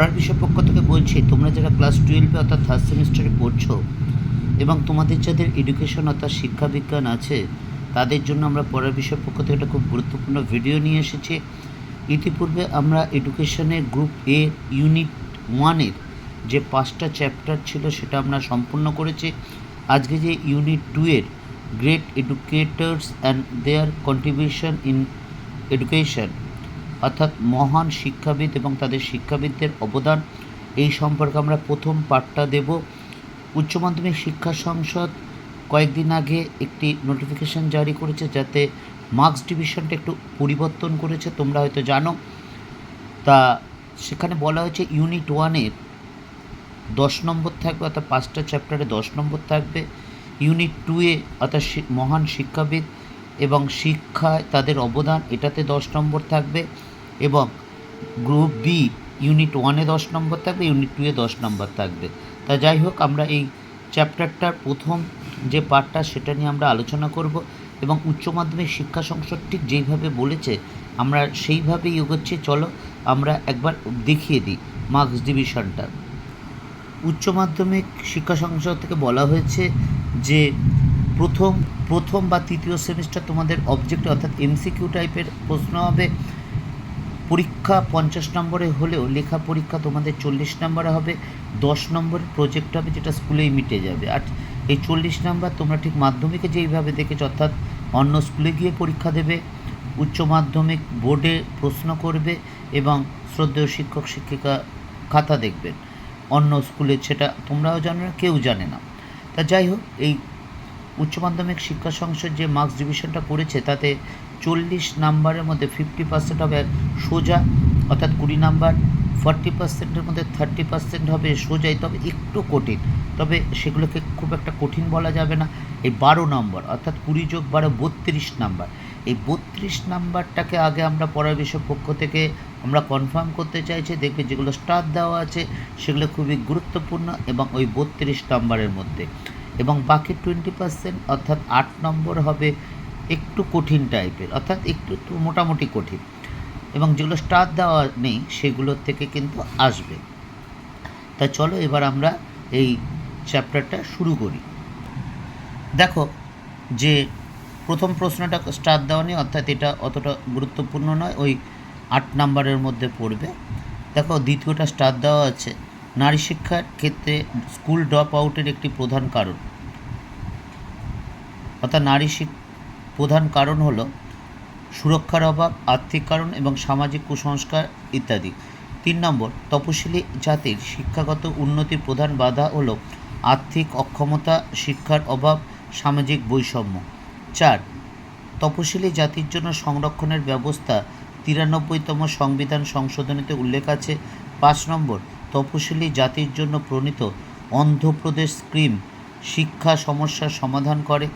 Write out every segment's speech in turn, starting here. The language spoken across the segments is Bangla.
পড়ার বিষয় পক্ষ থেকে বলছি, তোমরা যারা ক্লাস টুয়েলভে অর্থাৎ থার্ড সেমিস্টারে পড়ছো এবং তোমাদের যাদের এডুকেশন অর্থাৎ শিক্ষা বিজ্ঞান আছে, তাদের জন্য আমরা পড়ার বিষয় পক্ষ থেকে একটা খুব গুরুত্বপূর্ণ ভিডিও নিয়ে এসেছি। ইতিপূর্বে আমরা এডুকেশনের গ্রুপ এ ইউনিট ওয়ানের যে পাঁচটা চ্যাপ্টার ছিল সেটা আমরা সম্পূর্ণ করেছি। আজকে যে ইউনিট টু এর great educators and their contribution in education অর্থাৎ মহান শিক্ষাবিদ এবং তাদের শিক্ষাবিদদের অবদান। এই সম্পর্কে আমরা প্রথম পাঠটা দেব। উচ্চ মাধ্যমিক শিক্ষা সংসদ কয়েকদিন আগে একটি নোটিফিকেশন জারি করেছে যাতে মার্কস ডিভিশনটা একটু পরিবর্তন করেছে, তোমরা হয়তো জানো। তা সেখানে বলা হয়েছে ইউনিট ওয়ানের দশ নম্বর থাকবে, অর্থাৎ পাঁচটা চ্যাপ্টারে দশ নম্বর থাকবে। ইউনিট টুয়ে অর্থাৎ মহান শিক্ষাবিদ এবং শিক্ষায় তাদের অবদান, এটাতে দশ নম্বর থাকবে এবং গ্রুপ বি, ইউনিট ওয়ানে দশ নম্বর থাকবে, ইউনিট টুয়ে দশ নম্বর থাকবে। তা যাই হোক, আমরা এই চ্যাপ্টারটার প্রথম যে পার্টটা সেটা নিয়ে আমরা আলোচনা করব এবং উচ্চ মাধ্যমিক শিক্ষা সংসদ ঠিক যেইভাবে বলেছে, আমরা সেইভাবেই এগোচ্ছি। চলো, আমরা একবার দেখিয়ে দিই মার্কস ডিভিশনটা উচ্চ মাধ্যমিক শিক্ষা সংসদ থেকে বলা হয়েছে যে প্রথম প্রথম বা তৃতীয় সেমিস্টার তোমাদের অবজেক্ট অর্থাৎ এমসিকিউ টাইপের প্রশ্ন হবে। পরীক্ষা পঞ্চাশ নম্বরে হলেও লেখা পরীক্ষা তোমাদের চল্লিশ নম্বরে হবে। দশ নম্বর প্রজেক্ট হবে যেটা স্কুলেই মিটে যাবে। আর এই চল্লিশ নাম্বার তোমরা ঠিক মাধ্যমিকে যেইভাবে দেখেছ, অর্থাৎ অন্য স্কুলে গিয়ে পরীক্ষা দেবে, উচ্চ মাধ্যমিক বোর্ডে প্রশ্ন করবে এবং শ্রদ্ধেয় শিক্ষক, শিক্ষিকা খাতা দেখবেন। অন্য স্কুলে সেটা তোমরাও জানো না, কেউ জানে না। তা যাই হোক, এই উচ্চ মাধ্যমিক শিক্ষা সংসদ যে মার্কস ডিভিশনটা করেছে, তাতে চল্লিশ নাম্বারের মধ্যে ফিফটি পার্সেন্ট হবে সোজা, অর্থাৎ কুড়ি নাম্বার ফর্টি পার্সেন্টের মধ্যে থার্টি পার্সেন্ট হবে সোজাই, তবে একটু কঠিন। তবে সেগুলোকে খুব একটা কঠিন বলা যাবে না। এই বারো নম্বর, অর্থাৎ কুড়ি যোগ বারো, বত্রিশ নাম্বার। এই বত্রিশ নাম্বারটাকে আগে আমরা পড়ার বিষয় পক্ষ থেকে আমরা কনফার্ম করতে চাইছি, দেখবে যেগুলো স্টার দেওয়া আছে, সেগুলো খুবই গুরুত্বপূর্ণ এবং ওই বত্রিশ নাম্বারের মধ্যে। এবং বাকি টোয়েন্টি পার্সেন্ট অর্থাৎ আট নম্বর হবে একটু কঠিন টাইপের, অর্থাৎ একটু মোটামুটি কঠিন। এবং যেগুলো স্টার দেওয়া নেই সেগুলোর থেকে কিন্তু আসবে। তা চলো এবার আমরা এই চ্যাপ্টারটা শুরু করি। দেখো, যে প্রথম প্রশ্নটা স্টার দেওয়া নেই, অর্থাৎ এটা অতটা গুরুত্বপূর্ণ নয়, ওই আট নাম্বারের মধ্যে পড়বে। দেখো, দ্বিতীয়টা স্টার দেওয়া আছে। নারী শিক্ষার ক্ষেত্রে স্কুল ড্রপ আউটের একটি প্রধান কারণ। অর্থাৎ নারী প্রধান কারণ হলো সুরক্ষার অভাব, আর্থিক কারণ এবং সামাজিক কুসংস্কার ইত্যাদি। তিন নম্বর, তপশিলি জাতির শিক্ষাগত উন্নতির প্রধান বাধা হলো আর্থিক অক্ষমতা, শিক্ষার অভাব, সামাজিক বৈষম্য। চার, তপশিলি জাতির জন্য সংরক্ষণের ব্যবস্থা তিরানব্বইতম সংবিধান সংশোধনীতে উল্লেখ আছে। পাঁচ নম্বর তপশিলি জাতির জন্য প্রণীত অন্ধ্রপ্রদেশ স্কিম শিক্ষা সমস্যার সমাধান করে।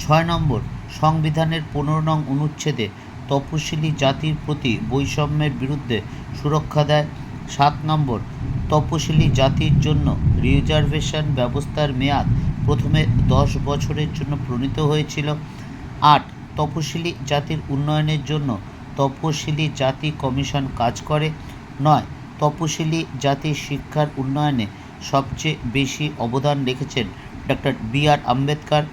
ছয় নম্বর, সংবিধানের পনেরো নং অনুচ্ছেদে তপশিলি জাতির প্রতি বৈষম্যের বিরুদ্ধে সুরক্ষা দেয়। সাত নম্বর, তপশিলি জাতির জন্য রিজার্ভেশন ব্যবস্থার মেয়াদ প্রথমে দশ বছরের জন্য প্রণীত হয়েছিল। আট, তপশিলি জাতির উন্নয়নের জন্য তপশিলি জাতি কমিশন কাজ করে। নয় তপশিলি জাতির শিক্ষার উন্নয়নে সবচেয়ে বেশি অবদান রেখেছেন ডক্টর বি আর আম্বেদকর।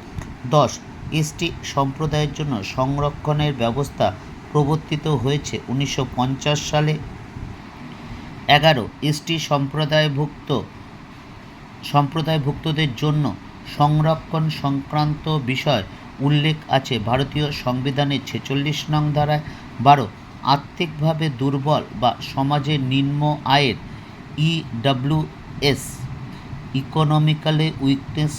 দশ, এসটি সম্প্রদায়ের জন্য সংরক্ষণের ব্যবস্থা প্রবর্তিত হয়েছে উনিশশো পঞ্চাশ সালে। এগারো, এসটি সম্প্রদায়ভুক্ত, সম্প্রদায়ভুক্তদের জন্য সংরক্ষণ সংক্রান্ত বিষয় উল্লেখ আছে। ভারতীয় সংবিধানের ছেচল্লিশ নং ধারায়। বারো আর্থিকভাবে দুর্বল বা সমাজের নিম্ন আয়ের ইডব্লিউএস ইকোনমিক্যালি উইকনেস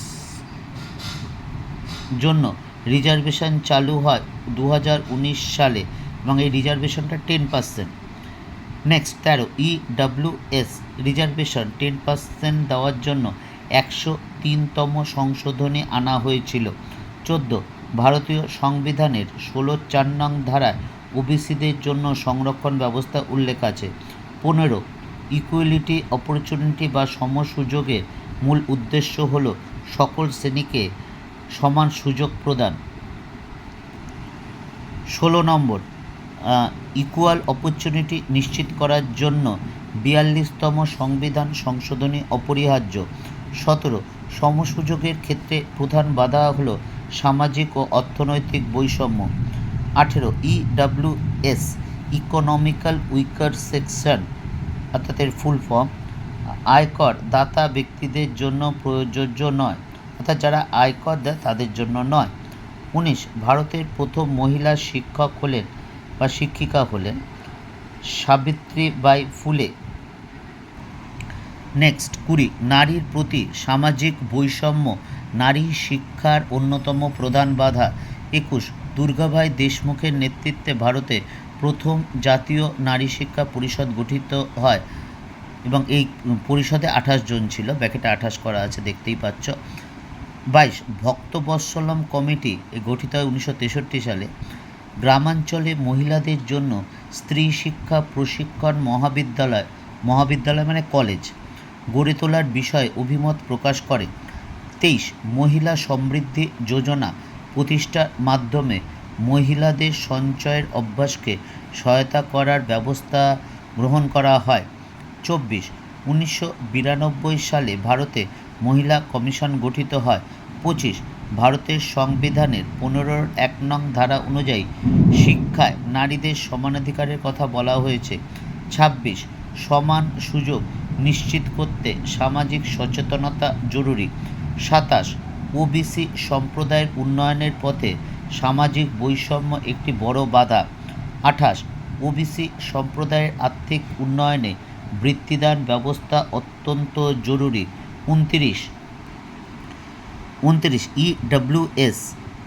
জন্য রিজার্ভেশন চালু হয় দু হাজার উনিশ সালে এবং এই রিজার্ভেশনটা টেন পার্সেন্ট নেক্সট তেরো ইডব্লিউএস রিজার্ভেশন টেন পার্সেন্ট দেওয়ার জন্য একশো তিনতম সংশোধনী আনা হয়েছিল। চোদ্দ, ভারতীয় সংবিধানের ষোলো চার নং ধারায় ওবিসিদের জন্য সংরক্ষণ ব্যবস্থা উল্লেখ আছে। পনেরো ইকুয়ালিটি অপরচুনিটি বা সমসুযোগের মূল উদ্দেশ্য হলো সকল শ্রেণীকে সমান সুযোগ প্রদান। ষোলো নম্বর ইকুয়াল অপরচুনিটি নিশ্চিত করার জন্য বিয়াল্লিশতম সংবিধান সংশোধনী অপরিহার্য। সতেরো, সমসুযোগের ক্ষেত্রে প্রধান বাধা হলো সামাজিক ও অর্থনৈতিক বৈষম্য। আঠেরো ইডাব্লিউএস ইকোনমিক্যাল উইকার সেকশন অর্থাৎ এর ফুল ফর্ম আয়কর দাতা ব্যক্তিদের জন্য প্রযোজ্য নয়, অর্থাৎ যারা আয়কর দেয় তাদের জন্য নয়। উনিশ, ভারতের প্রথম মহিলা শিক্ষক হলেন বা শিক্ষিকা হলেন সাবিত্রীবাই ফুলে। নেক্সট, কুড়ি, নারীর প্রতি সামাজিক বৈষম্য, নারী শিক্ষার অন্যতম প্রধান বাধা। একুশ দুর্গাভাই দেশমুখের নেতৃত্বে ভারতে প্রথম জাতীয় নারী শিক্ষা পরিষদ গঠিত হয় এবং এই পরিষদে আঠাশ জন ছিল, ব্যাকেটে আঠাশ করা আছে, দেখতেই পাচ্ছ। বাইশ, ভক্তবৎসলম কমিটি গঠিত হয় উনিশশো তেষট্টি সালে। গ্রামাঞ্চলে মহিলাদের জন্য স্ত্রী শিক্ষা প্রশিক্ষণ মহাবিদ্যালয় মহাবিদ্যালয় মানে কলেজ, গড়ে তোলার বিষয়ে অভিমত প্রকাশ করে। তেইশ, মহিলা সমৃদ্ধি যোজনা প্রতিষ্ঠার মাধ্যমে মহিলাদের সঞ্চয়ের অভ্যাসকে সহায়তা করার ব্যবস্থা গ্রহণ করা হয়। চব্বিশ, উনিশশো বিরানব্বই সালে ভারতে মহিলা কমিশন গঠিত হয়। পঁচিশ, ভারতের সংবিধানের পনেরোর এক নং ধারা অনুযায়ী শিক্ষায় নারীদের সমানাধিকারের কথা বলা হয়েছে। ছাব্বিশ, সমান সুযোগ নিশ্চিত করতে সামাজিক সচেতনতা জরুরি। সাতাশ ওবিসি সম্প্রদায়ের উন্নয়নের পথে সামাজিক বৈষম্য একটি বড় বাধা। আঠাশ, ওবিসি সম্প্রদায়ের আর্থিক উন্নয়নে বৃত্তিদান ব্যবস্থা অত্যন্ত জরুরি। উনত্রিশ উনত্রিশ ইডব্লিউএস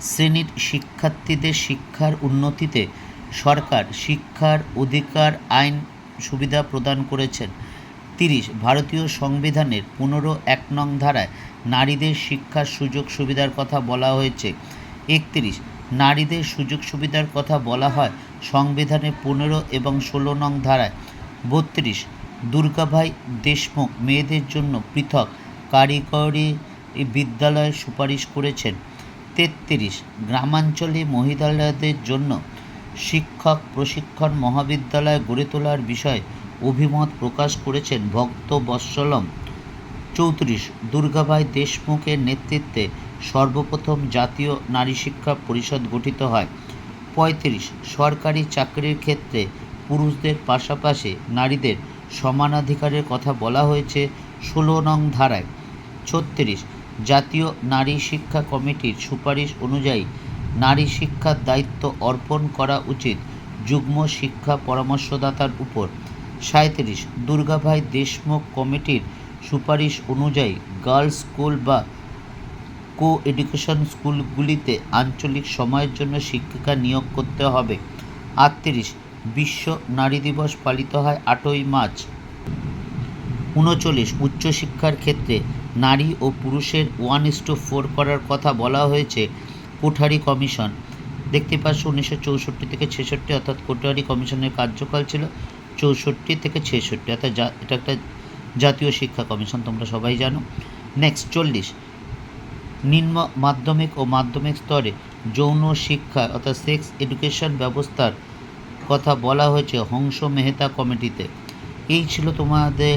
শ্রেণির শিক্ষার্থীদের শিক্ষার উন্নতিতে সরকার শিক্ষার অধিকার, আইন সুবিধা প্রদান করেছেন। তিরিশ ভারতীয় সংবিধানের পনেরো এক নং ধারায় নারীদের শিক্ষার সুযোগ সুবিধার কথা বলা হয়েছে। একত্রিশ, নারীদের সুযোগ সুবিধার কথা বলা হয় সংবিধানের পনেরো এবং ষোলো নং ধারায়। বত্রিশ দুর্গাভাই দেশমুখ মেয়েদের জন্য পৃথক কারিগরি বিদ্যালয়ের সুপারিশ করেছেন। তেত্রিশ, গ্রামাঞ্চলে মহিলাদের জন্য শিক্ষক প্রশিক্ষণ মহাবিদ্যালয় গড়ে তোলার বিষয়ে অভিমত প্রকাশ করেছেন ভক্ত বৎসলম চৌত্রিশ। দুর্গাভাই দেশমুখের নেতৃত্বে সর্বপ্রথম জাতীয় নারী শিক্ষা পরিষদ গঠিত হয়। পঁয়ত্রিশ। সরকারি চাকরির ক্ষেত্রে পুরুষদের পাশাপাশি নারীদের সমানাধিকারের কথা বলা হয়েছে ষোলো নং ধারায়। ছত্রিশ। জাতীয় নারী শিক্ষা কমিটির সুপারিশ অনুযায়ী নারী শিক্ষার দায়িত্ব অর্পণ করা উচিত যুগ্ম শিক্ষা পরামর্শদাতার উপর। সাঁত্রিশ দুর্গাভাই দেশমুখ কমিটির সুপারিশ অনুযায়ী গার্লস স্কুল বা কো এডুকেশন স্কুলগুলিতে আঞ্চলিক সময়ের জন্য শিক্ষিকা নিয়োগ করতে হবে। আটত্রিশ, বিশ্ব নারী দিবস পালিত হয় আটই মার্চ। উনচল্লিশ, উচ্চশিক্ষার ক্ষেত্রে নারী ও পুরুষের ওয়ান ইস টু ফোর করার কথা বলা হয়েছে কোঠারি কমিশন। দেখতে পাচ্ছ, উনিশশো চৌষট্টি থেকে ছেষট্টি অর্থাৎ কোঠারি কমিশনের কার্যকাল ছিল চৌষট্টি থেকে ছেষট্টি, অর্থাৎ এটা একটা জাতীয় শিক্ষা কমিশন, তোমরা সবাই জানো। নেক্সট চল্লিশ। নিম্ন মাধ্যমিক ও মাধ্যমিক স্তরে যৌন শিক্ষা, অর্থাৎ সেক্স এডুকেশন ব্যবস্থার কথা বলা হয়েছে হংস মেহতা কমিটিতে। এই ছিল তোমাদের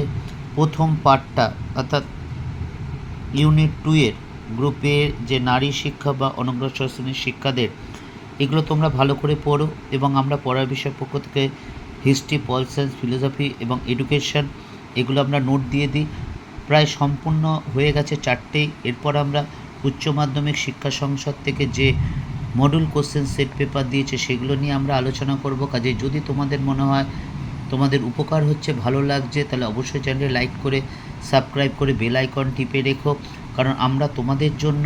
প্রথম পার্টটা অর্থাৎ ইউনিট টু এর গ্রুপের যে নারী শিক্ষা বা অনগ্রসর শ্রেণির শিক্ষাদের, এগুলো তোমরা ভালো করে পড়ো এবং আমরা পড়ার বিষয় পক্ষ থেকে হিস্ট্রি পল সায়েন্স ফিলোসফি এবং এডুকেশন এগুলো আমরা নোট দিয়ে দিই। প্রায় সম্পূর্ণ হয়ে গেছে চারটেই এরপর আমরা উচ্চ মাধ্যমিক শিক্ষা সংসদ থেকে যে মডুল কোশ্চেন সেট পেপার দিয়েছে, সেগুলো নিয়ে আমরা আলোচনা করব। কাজে যদি তোমাদের মনে হয় তোমাদের উপকার হচ্ছে, ভালো লাগছে, তাহলে অবশ্যই চ্যানেলে লাইক করে সাবস্ক্রাইব করে বেল আইকন টিপে রেখো। কারণ আমরা তোমাদের জন্য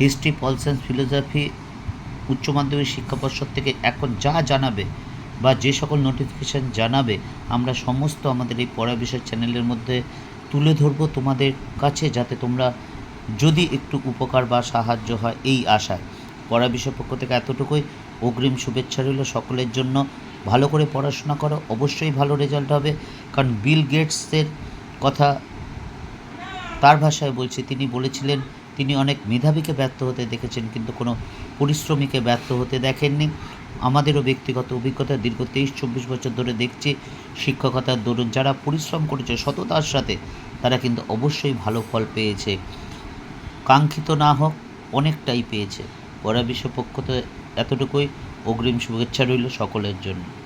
হিস্ট্রি পল সায়েন্স ফিলোসফি উচ্চ মাধ্যমিক শিক্ষা পর্ষদ থেকে এখন যা জানাবে বা যে সকল নোটিফিকেশান জানাবে, আমরা সমস্ত আমাদের এই পড়া বিষয় চ্যানেলের মধ্যে তুলে ধরবো তোমাদের কাছে যাতে তোমরা যদি একটু উপকার বা সাহায্য হয় এই আশায়। পড়া বিষয় পক্ষ থেকে এতটুকুই। অগ্রিম শুভেচ্ছা রইল সকলের জন্য। ভালো করে পড়াশোনা করো, অবশ্যই ভালো রেজাল্ট হবে। কারণ বিল গেটসের কথা তার ভাষায় বলছি, তিনি বলেছিলেন, তিনি অনেক মেধাবীকে ব্যর্থ হতে দেখেছেন, কিন্তু কোনো পরিশ্রমীকে ব্যর্থ হতে দেখেননি। আমাদেরও ব্যক্তিগত অভিজ্ঞতা দীর্ঘ তেইশ, চব্বিশ বছর ধরে দেখছি। শিক্ষকতার দরুন যারা পরিশ্রম করেছে, সততার সাথে তারা কিন্তু অবশ্যই ভালো ফল পেয়েছে। কাঙ্ক্ষিত না হোক, অনেকটাই পেয়েছে। পরা বিশ্ব পক্ষতে এতটুকুই। অগ্রিম শুভেচ্ছা রইল সকলের জন্য।